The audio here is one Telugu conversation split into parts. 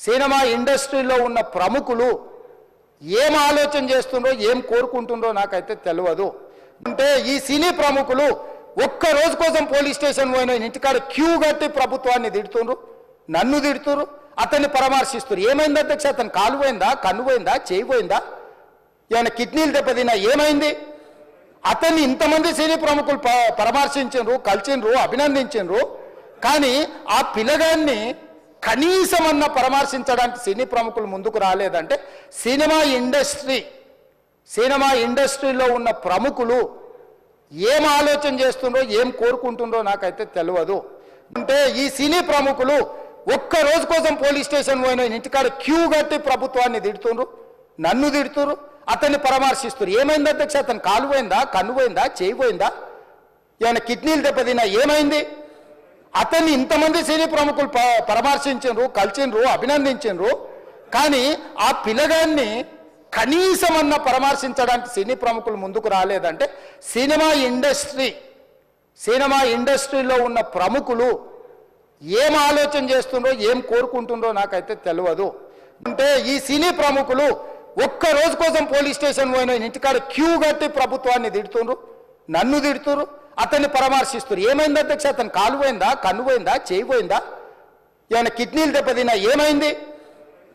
సినిమా ఇండస్ట్రీలో ఉన్న ప్రముఖులు ఏం ఆలోచన చేస్తుండ్రో ఏం కోరుకుంటుండ్రో నాకైతే తెలియదు అంటే ఈ సినీ ప్రముఖులు ఒక్క రోజు కోసం పోలీస్ స్టేషన్ పోయిన ఇంటికాడ క్యూ కట్టి ప్రభుత్వాన్ని తిడుతుండ్రు నన్ను తిడుతురు అతన్ని పరామర్శిస్తున్నారు ఏమైంది అధ్యక్ష? అతను కాలు పోయిందా కన్ను పోయిందా చేయి పోయిందా? ఏమైనా కిడ్నీలు దెబ్బతిన్నా ఏమైంది? అతన్ని ఇంతమంది సినీ ప్రముఖులు పరామర్శించు కలిసిండ్రు అభినందించిండ్రు. కానీ ఆ పిల్లగాన్ని కనీసమన్న పరామర్శించడానికి సినీ ప్రముఖులు ముందుకు రాలేదంటే సినిమా ఇండస్ట్రీ సినిమా ఇండస్ట్రీలో ఉన్న ప్రముఖులు ఏం ఆలోచన చేస్తుండ్రో ఏం కోరుకుంటుండ్రో నాకైతే తెలియదు అంటే ఈ సినీ ప్రముఖులు ఒక్క రోజు కోసం పోలీస్ స్టేషన్ పోయిన ఇంటికాడ క్యూ కట్టి ప్రభుత్వాన్ని తిడుతుండ్రు నన్ను తిడుతురు అతన్ని పరామర్శిస్తున్నారు ఏమైంది అధ్యక్ష? అతను కాలు పోయిందా కన్ను పోయిందా చేయి పోయిందా? ఏమైనా కిడ్నీలు దెబ్బతిన్నా ఏమైంది? అతన్ని ఇంతమంది సినీ ప్రముఖులు ప- కలిసిండ్రు అభినందించిండ్రు. కానీ ఆ పిల్లగాన్ని కనీసమన్న పరామర్శించడానికి సినీ ప్రముఖులు ముందుకు రాలేదంటే సినిమా ఇండస్ట్రీ సినిమా ఇండస్ట్రీలో ఉన్న ప్రముఖులు ఏం ఆలోచన చేస్తుండ్రో ఏం కోరుకుంటుండ్రో నాకైతే తెలియదు అంటే ఈ సినీ ప్రముఖులు ఒక్క రోజు కోసం పోలీస్ స్టేషన్ పోయిన ఇంటికాడ క్యూ కట్టి ప్రభుత్వాన్ని తిడుతుండ్రు నన్ను తిడుతురు అతన్ని పరామర్శిస్తారు ఏమైంది అధ్యక్ష అతను కాలు పోయిందా కన్ను పోయిందా చేయి పోయిందా? ఏమైనా కిడ్నీలు దెబ్బతిన్నా ఏమైంది?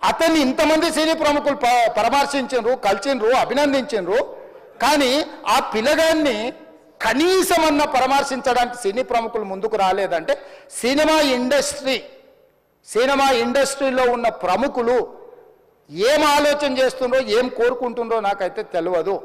అతన్ని ఇంతమంది సినీ ప్రముఖులు ప- పరామర్శించిండ్రు కలిసిండ్రు అభినందించిండ్రు కానీ ఆ పిల్లగాన్ని కనీసమన్న పరామర్శించడానికి సినీ ప్రముఖులు ముందుకు రాలేదంటే సినిమా ఇండస్ట్రీ సినిమా ఇండస్ట్రీలో ఉన్న ప్రముఖులు ఏం ఆలోచన చేస్తుండ్రో ఏం కోరుకుంటుండ్రో నాకైతే తెలియదు